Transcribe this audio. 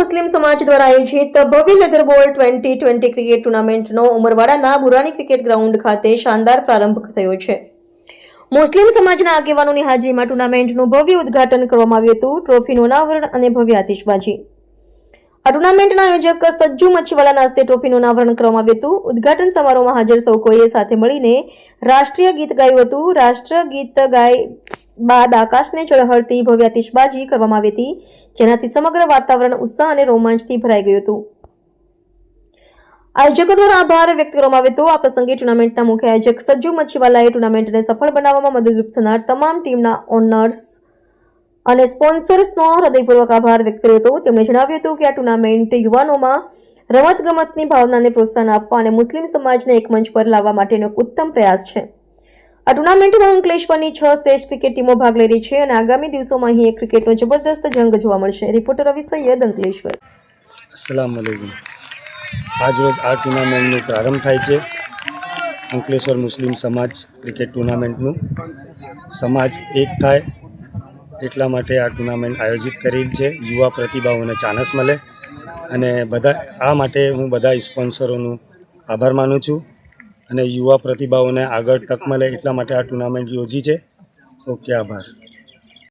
સમાજ દ્વારા આયોજિત ભવ્ય leather ball twenty twenty cricket ટુર્નામેન્ટનો ઉમરવાડાના બુરાની ક્રિકેટ ગ્રાઉન્ડ ખાતે શાનદાર પ્રારંભ થયો છે. મુસ્લિમ સમાજના આગેવાનોની હાજરીમાં ટુર્નામેન્ટનું ભવ્ય ઉદ્ઘાટન કરવામાં આવ્યું હતું. ટ્રોફીનું અનાવરણ અને ભવ્ય આતિશબાજી. આ ટુર્નામેન્ટના આયોજક સજ્જુ મચ્છીવાલાના હસ્તે ટ્રોફીનું અનાવરણ કરવામાં આવ્યું હતું. ઉદ્ઘાટન સમારોહમાં હાજર સૌ કોઈએ સાથે મળીને રાષ્ટ્રીય ગીત ગાયું હતું. રાષ્ટ્ર ગીત ગાય બાદ આકાશને ચળહળતી ભવ્ય આતિશબાજી કરવામાં આવી હતી, જેનાથી સમગ્ર વાતાવરણ ઉત્સાહ અને રોમાંચથી ભરાઈ ગયું હતું. આયોજકો દ્વારા આભાર વ્યક્ત કરવામાં આવ્યો હતો. આ પ્રસંગે ટુર્નામેન્ટના મુખ્ય આયોજક સજ્જુ મચ્છીવાલાએ ટુર્નામેન્ટને સફળ બનાવવામાં મદદરૂપ થનાર તમામ ટીમના ઓનર્સ અને સ્પોન્સર્સનો હૃદયપૂર્વક આભાર વ્યક્ત કર્યો હતો. તેમણે જણાવ્યું હતું કે આ ટુર્નામેન્ટ યુવાનોમાં રમતગમતની ભાવનાને પ્રોત્સાહન આપવા અને મુસ્લિમ સમાજને એક મંચ પર લાવવા માટેનો ઉત્તમ પ્રયાસ છે. આ ટુર્નામેન્ટમાં અંકલેશ્વરની છ શ્રેષ્ઠ ક્રિકેટ ટીમો ભાગ લઈ રહી છે અને આગામી દિવસોમાં અહીં એક ક્રિકેટનો જબરદસ્ત જંગ જોવા મળશે. રિપોર્ટર રવિ સૈયદ અંકલેશ્વર. અસલામ આજરોજ આ ટુર્નામેન્ટનો પ્રારંભ થાય છે. અંકલેશ્વર મુસ્લિમ સમાજ ક્રિકેટ ટુર્નામેન્ટનું. સમાજ એક થાય એટલા માટે આ ટુર્નામેન્ટ આયોજિત કરેલ છે. યુવા પ્રતિભાઓને ચાનસ મળે. અને બધા આ માટે હું બધા સ્પોન્સરોનું આભાર માનું છું. અને યુવા પ્રતિભાઓને આગળ તક મળે એટલા માટે આ ટુર્નામેન્ટ યોજી છે. ઓકે આભાર.